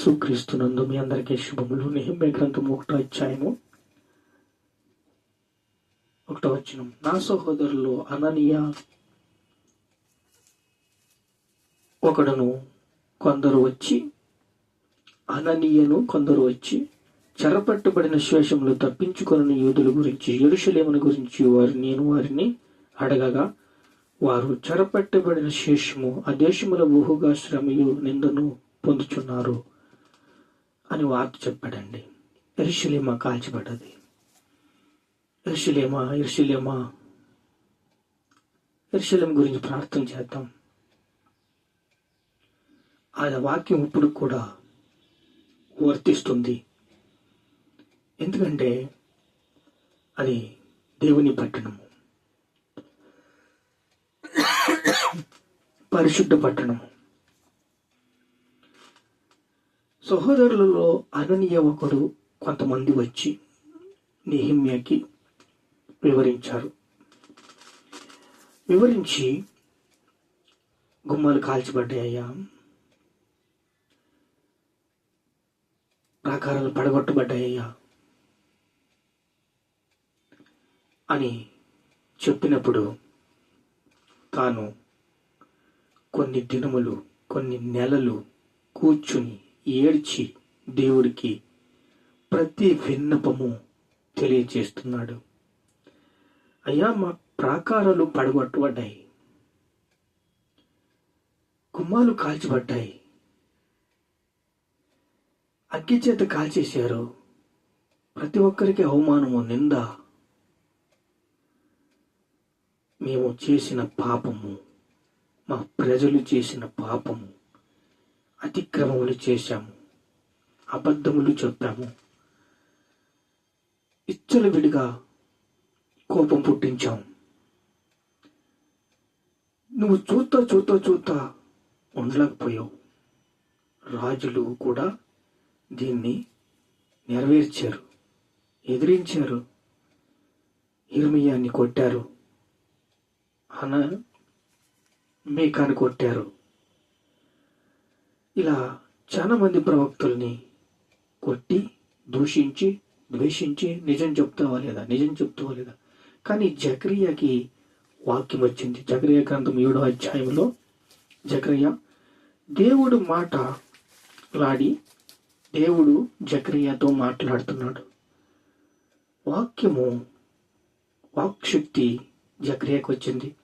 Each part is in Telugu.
యేసు క్రీస్తునందు మీ అందరికీ శుభములు. నిహిమ్య గ్రంథం ఒకటో అధ్యాయము ఒకటో వచ్చిన నా సహోదరులు అననీయ ఒకడును కొందరు వచ్చి అననీయను కొందరు వచ్చి చెరపట్టబడిన శేషములు తప్పించుకొనని యూదుల గురించి ఎరుషలేమును గురించి వారి నేను వారిని అడగగా వారు చెరపట్టబడిన శేషము ఆ దేశముల బహుగా శ్రమయు నిందను పొందుచున్నారు. అని వార్త చెప్పాడండి. ఎరుషలేమ కాల్చబడ్డది. ఎరుషలేమా ఎరుషలేమా? ఎరుషలేం గురించి ప్రార్థన చేద్దాం. ఆ వాక్యం ఇప్పుడు కూడా వర్తిస్తుంది. ఎందుకంటే అది దేవుని పట్టణము. పరిశుద్ధ పట్టణము. సహోదరులలో అననీయ ఒకడు కొంతమంది వచ్చి నిహిమ్యకి వివరించారు. వివరించి గుమ్మాలు కాల్చబడ్డాయ్యా ప్రాకారాలు పడగొట్టబడ్డాయ్యా అని చెప్పినప్పుడు తాను కొన్ని దినములు కొన్ని నెలలు కూర్చుని ఏడ్చి దేవుడికి ప్రతి విన్నపము తెలియజేస్తున్నాడు అయ్యా మా ప్రాకారాలు పడగొట్టబడ్డాయి. గుమ్మాలు కాల్చిబడ్డాయి. అగ్గి చేత కాల్చేశారు. ప్రతి ఒక్కరికి అవమానము నింద. మేము చేసిన పాపము మా ప్రజలు చేసిన పాపము అతిక్రమములు చేశాము. అబద్ధములు చెప్పాము. ఇచ్చలు విడిగా కోపం పుట్టించాం నువ్వు చూస్తా చూస్తా చూస్తా ఉండలేకపోయావు. రాజులు కూడా దీన్ని నెరవేర్చారు ఎదిరించారు ఇర్మియాన్ని కొట్టారు అన మేకాన్ని కొట్టారు. ఇలా చాలా మంది ప్రవక్తల్ని కొట్టి దూషించి ద్వేషించి నిజం చెప్తావా లేదా? నిజం చెప్తావా లేదా? కానీ జక్రియాకి వాక్యం వచ్చింది. జక్రియ గ్రంథం ఏడో అధ్యాయంలో జక్రియ దేవుడు మాట లాడి దేవుడు జక్రియాతో మాట్లాడుతున్నాడు. వాక్యము వాక్శక్తి జక్రియకు వచ్చింది.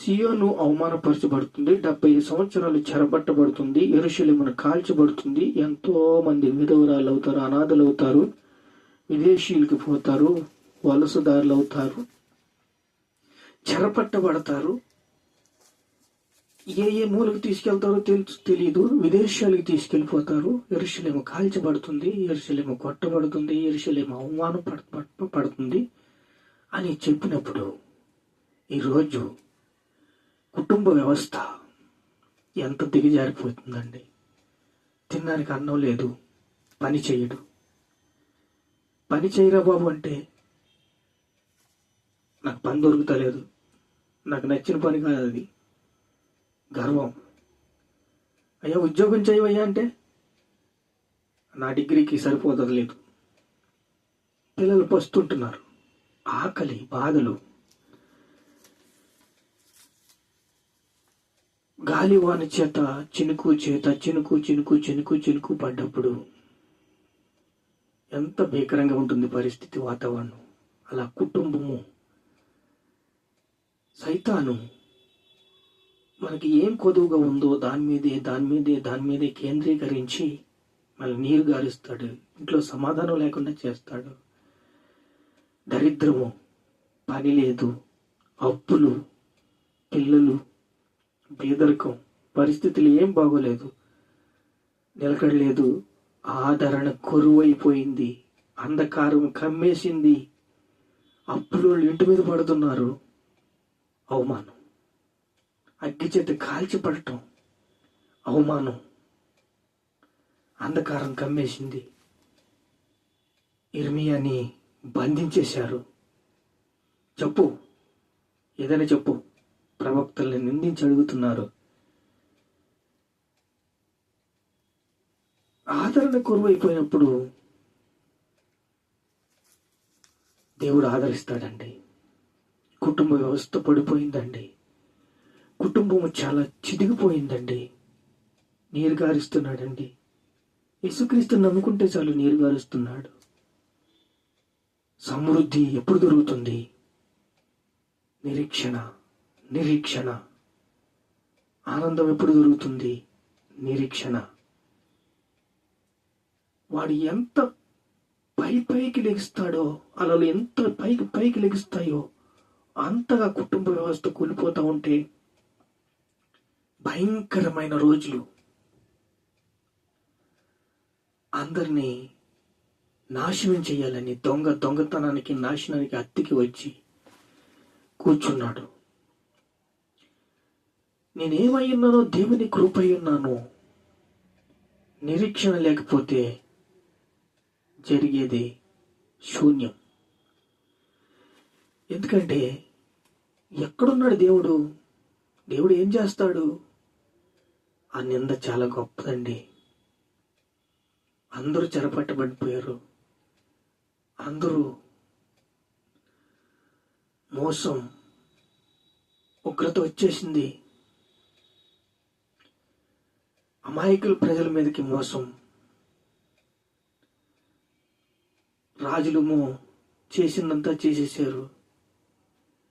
సియోను అవమానపరచబడుతుంది. డెబ్బై సంవత్సరాలు చెరబట్టబడుతుంది. ఎరుశలేమును కాల్చబడుతుంది. ఎంతో మంది విధవరాలు అవుతారు అనాథలు అవుతారు విదేశీయులకి పోతారు వలసదారులు అవుతారు చెరపట్టబడతారు. ఏ ఏ మూలకు తీసుకెళ్తారో తెలుసు తెలియదు విదేశాలకు తీసుకెళ్ళిపోతారు. ఎరుశలేము కాల్చబడుతుంది. ఎరుశలేము కొట్టబడుతుంది. ఎరుశలేము అవమానం పడ పడుతుంది అని చెప్పినప్పుడు ఈరోజు కుటుంబ వ్యవస్థ ఎంత దిగజారిపోతుందండి? తినడానికి అన్నం లేదు పని చేయడు. పని చేయరా బాబు అంటే నాకు పని దొరుకుతలేదు. నాకు నచ్చిన పని కాదు అది. గర్వం. అయ్యా ఉద్యోగం చేయవయ్యా అంటే నా డిగ్రీకి సరిపోతలేదు లేదు పిల్లలు పస్తుంటున్నారు. ఆకలి బాధలు. గాలివాని చేత చినుకు చేత చినుకు చినుకు చినుకు చినుకు పడ్డప్పుడు ఎంత భీకరంగా ఉంటుంది పరిస్థితి వాతావరణం. అలా కుటుంబము సైతాను మనకి ఏం కొదువుగా ఉందో దాని మీదే దాని మీదే దాని మీదే కేంద్రీకరించి మళ్ళీ నీరు గారుస్తాడు. ఇంట్లో సమాధానం లేకుండా చేస్తాడు. దరిద్రము పని లేదు అప్పులు పిల్లలు పేదరికం పరిస్థితులు ఏం బాగోలేదు. నిలకడలేదు. ఆదరణ కొరువైపోయింది. అంధకారం కమ్మేసింది. అప్పులు ఇంటి మీద పడుతున్నారు. అవమానం. అగ్గి చేత కాల్చిపడటం అవమానం. అంధకారం కమ్మేసింది. ఇర్మియాని బంధించేశారు. చెప్పు. ఏదైనా చెప్పు. ప్రవక్తల్ని నిందించి అడుగుతున్నారు ఆదరణ కురువైపోయినప్పుడు దేవుడు ఆదరిస్తాడండి. కుటుంబ వ్యవస్థ పడిపోయిందండి. కుటుంబం చాలా చిదిగిపోయిందండి. నీరు గారుస్తున్నాడండి యేసుక్రీస్తు నమ్ముకుంటే చాలు నీరు గారుస్తున్నాడు సమృద్ధి ఎప్పుడు దొరుకుతుంది? నిరీక్షణ. నిరీక్షణ. ఆనందం ఎప్పుడు దొరుకుతుంది? నిరీక్షణ. వాడు ఎంత పై పైకి లెగిస్తాడో అలలు ఎంత పైకి పైకి లెగిస్తాయో అంతగా కుటుంబ వ్యవస్థ కూలిపోతూ ఉంటే భయంకరమైన రోజులు. అందరినీ నాశనం చేయాలని దొంగ దొంగతనానికి నాశనానికి అత్తికి వచ్చి కూర్చున్నాడు. నేనేమై ఉన్నానో దేవుని కృపై ఉన్నాను. నిరీక్షణ లేకపోతే జరిగేది శూన్యం. ఎందుకంటే ఎక్కడున్నాడు దేవుడు? దేవుడు ఏం చేస్తాడు? ఆ నింద చాలా గొప్పదండి. అందరూ చెరపట్టబడిపోయారు. అందరూ మోసం. ఉగ్రత వచ్చేసింది. అమాయకుల ప్రజల మీదకి మోసం. రాజులు చేసిందంతా చేసేసారు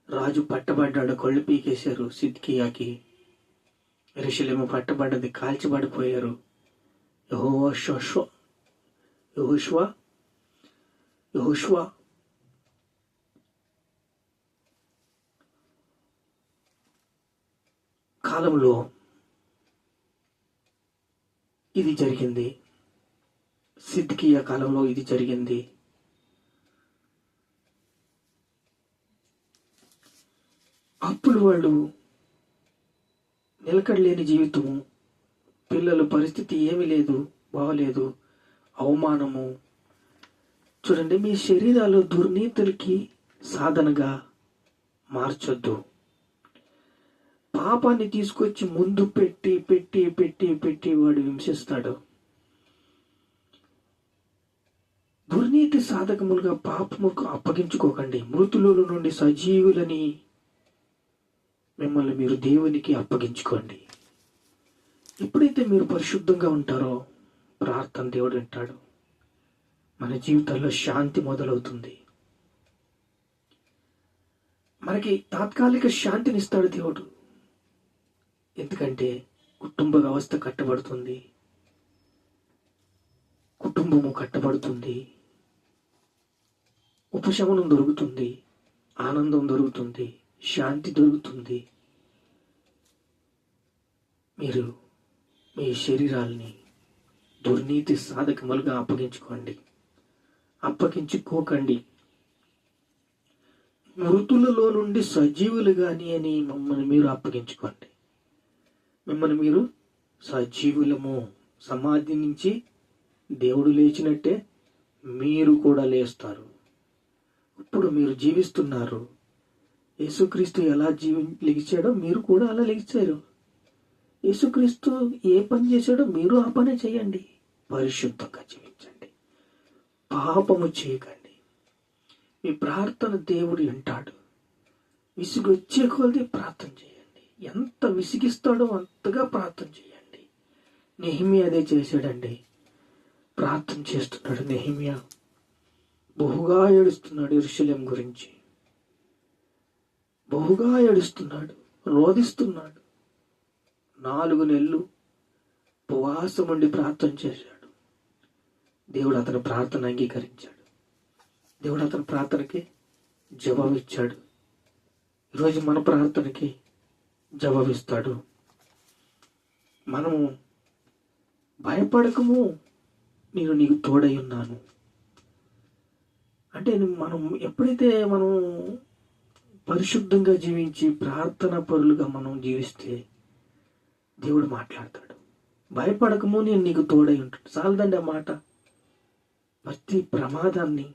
రాజు పట్టబడ్డాడు కళ్ళు పీకేశారు సిద్కియాకి. ఋషులేమో పట్టబడ్డది కాల్చబడిపోయారు. యహోశ్వ యహోశ్వ యహోశ్వ కాలంలో ఇది జరిగింది. సిద్ధికీయ కాలంలో ఇది జరిగింది. అప్పుడు వాళ్ళు నిలకడలేని జీవితము పిల్లల పరిస్థితి ఏమీ లేదు బాగలేదు. అవమానము. చూడండి మీ శరీరాలు దుర్నీతులకి సాధనగా మార్చొద్దు. పాపాన్ని తీసుకొచ్చి ముందు పెట్టి పెట్టి పెట్టి పెట్టి వాడు హింసిస్తాడు. దుర్నీతి సాధకములుగా పాపముకు అప్పగించుకోకండి. మృతుల నుండి సజీవులని మిమ్మల్ని మీరు దేవునికి అప్పగించుకోండి. ఎప్పుడైతే మీరు పరిశుద్ధంగా ఉంటారో ప్రార్థన దేవుడు వింటాడు. మన జీవితాల్లో శాంతి మొదలవుతుంది. మనకి తాత్కాలిక శాంతినిస్తాడు దేవుడు. ఎందుకంటే కుటుంబ వ్యవస్థ కట్టబడుతుంది. కుటుంబము కట్టబడుతుంది. ఉపశమనం దొరుకుతుంది. ఆనందం దొరుకుతుంది. శాంతి దొరుకుతుంది. మీరు మీ శరీరాల్ని దుర్నీతి సాధకములుగా అప్పగించుకోండి. అప్పగించుకోకండి. మృతులలో నుండి సజీవులు కానీ అని మమ్మల్ని మీరు అప్పగించుకోండి. మిమ్మల్ని మీరు సజీవులము. సమాధి నుంచి దేవుడు లేచినట్టే మీరు కూడా లేస్తారు. ఇప్పుడు మీరు జీవిస్తున్నారు. యేసుక్రీస్తు ఎలా జీవి లెగిచాడో మీరు కూడా అలా లెగిచారు యేసుక్రీస్తు ఏ పని చేశాడో మీరు ఆ పనే చేయండి. పరిశుద్ధంగా జీవించండి. పాపము చేయకండి. మీ ప్రార్థన దేవుడు వింటాడు. విసుగు వచ్చే కొలది ప్రార్థన చేయండి. ఎంత విసిగిస్తాడో అంతగా ప్రార్థన చేయండి. నెహిమి అదే చేశాడండి. ప్రార్థన చేస్తున్నాడు నెహిమియా. బహుగా ఏడుస్తున్నాడు ఇరుషులేం గురించి. బహుగా ఏడుస్తున్నాడు రోధిస్తున్నాడు. నాలుగు నెలలు ఉపవాసం ఉండి ప్రార్థన చేశాడు. దేవుడు అతని ప్రార్థన అంగీకరించాడు. దేవుడు అతని ప్రార్థనకి జవాబిచ్చాడు ఈరోజు మన ప్రార్థనకి జవాబిస్తాడు. మనము భయపడకము నేను నీకు తోడై ఉన్నాను. అంటే మనం ఎప్పుడైతే మనం పరిశుద్ధంగా జీవించి ప్రార్థన పరులుగా మనం జీవిస్తే దేవుడు మాట్లాడతాడు. భయపడకము నేను నీకు తోడై ఉంటాడు చాలదండి ఆ మాట. ప్రతి ప్రమాదాన్ని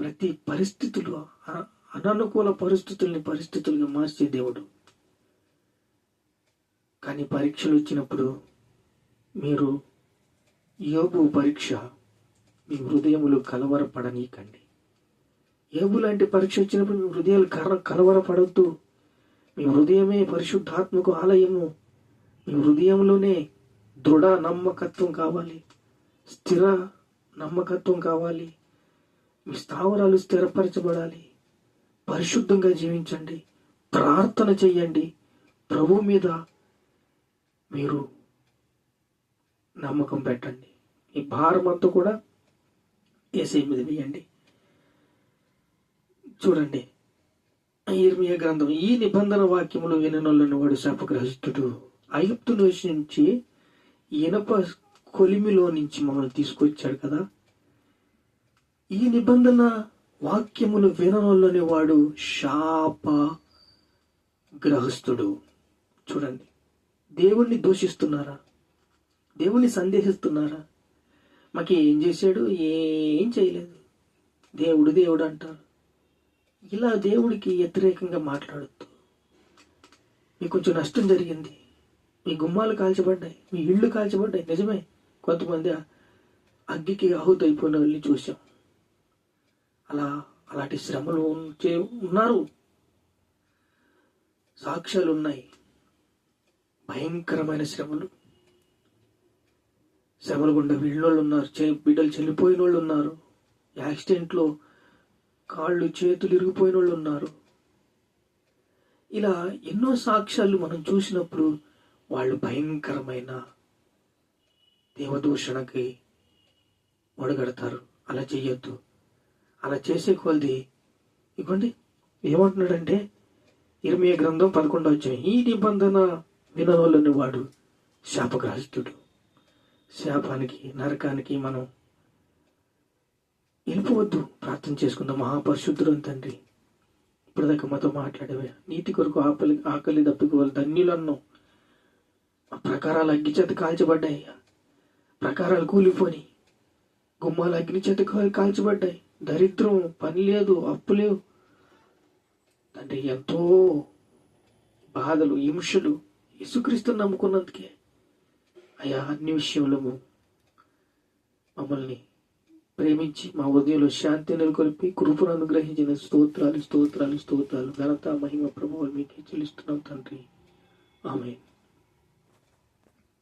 ప్రతి పరిస్థితులు అననుకూల పరిస్థితుల్ని పరిస్థితులుగా మార్చే దేవుడు. కానీ పరీక్షలు వచ్చినప్పుడు మీరు యోబు పరీక్ష మీ హృదయములు కలవరపడనీకండి యోబు లాంటి పరీక్ష వచ్చినప్పుడు మీ హృదయాలు కర కలవరపడద్దు. మీ హృదయమే పరిశుద్ధాత్మకు ఆలయము. మీ హృదయంలోనే దృఢ నమ్మకత్వం కావాలి. స్థిర నమ్మకత్వం కావాలి. మీ స్థావరాలు స్థిరపరచబడాలి. పరిశుద్ధంగా జీవించండి. ప్రార్థన చెయ్యండి ప్రభు మీద మీరు నమ్మకం పెట్టండి. ఈ భారం అంతా కూడా ఏసై మీద వేయండి. చూడండి. ఇర్మియ గ్రంథం ఈ నిబంధన వాక్యములు విననొల్లని వాడు శాపగ్రహిస్తుడు. అయుప్తు నుంచి ఇనప కొలిమిలో నుంచి మమ్మల్ని తీసుకొచ్చాడు కదా. ఈ నిబంధన వాక్యములు విననొల్లని వాడు శాప గ్రహస్థుడు చూడండి. దేవుణ్ణి దూషిస్తున్నారా? దేవుణ్ణి సందేహిస్తున్నారా? మాకు ఏం చేశాడు? ఏం చేయలేదు. దేవుడు దేవుడు అంటారు. ఇలా దేవుడికి వ్యతిరేకంగా మాట్లాడద్దు మీకు కొంచెం నష్టం జరిగింది. మీ గుమ్మాలు కాల్చబడ్డాయి. మీ ఇళ్ళు కాల్చబడ్డాయి. నిజమే. కొంతమంది అగ్గికి ఆహుతి అయిపోయిన వెళ్ళి చూసాం అలా అలాంటి శ్రమలు చే- ఉన్నారు. సాక్ష్యాలు ఉన్నాయి భయంకరమైన శ్రమలు. శ్రమలు గుండా వీళ్ళోళ్ళు ఉన్నారు. చే- బిడ్డలు చనిపోయిన వాళ్ళు ఉన్నారు. యాక్సిడెంట్లో కాళ్ళు చేతులు ఇరిగిపోయిన వాళ్ళు ఉన్నారు. ఇలా ఎన్నో సాక్ష్యాలు మనం చూసినప్పుడు వాళ్ళు భయంకరమైన దేవదూషణకి ఒడగడతారు. అలా చెయ్యొద్దు. అలా చేసే కొలది ఇవ్వండి ఏమంటున్నాడంటే ఇరవై గ్రంథం పదకొండవ వచ్చిన ఈ నిబంధన వినవలని వాడు శాపగ్రహిస్తుడు శాపానికి నరకానికి మనం వెళ్ళిపోవద్దు ప్రార్థన చేసుకుందాం. మహాపరిశుద్ధుడు తండ్రి ఇప్పటిదాకా మాతో మాట్లాడేవే నీతి కొరకు ఆకలి ఆకలి దప్పుకోవాలి. ధన్యులు ఆ ప్రకారాలు అగ్గి చేత కాల్చబడ్డాయి. ప్రకారాలు కూలిపోని. గుమ్మాలు అగ్ని చేత కాల్- కాల్చబడ్డాయి. దరిద్రం పని లేదు అప్పు లేవు. తండ్రి ఎంతో బాధలు హింసలు యేసుక్రీస్తుని నమ్ముకున్నందుకే అయ్యా అన్ని విషయంలో మమ్మల్ని ప్రేమించి మా ఉదయంలో శాంతి నెలకొల్పి కృపను అనుగ్రహించిన స్తోత్రాలు స్తోత్రాలు స్తోత్రాలు ఘనత మహిమ ప్రభావాలు మీకే చెల్లిస్తున్నాం తండ్రి. ఆమె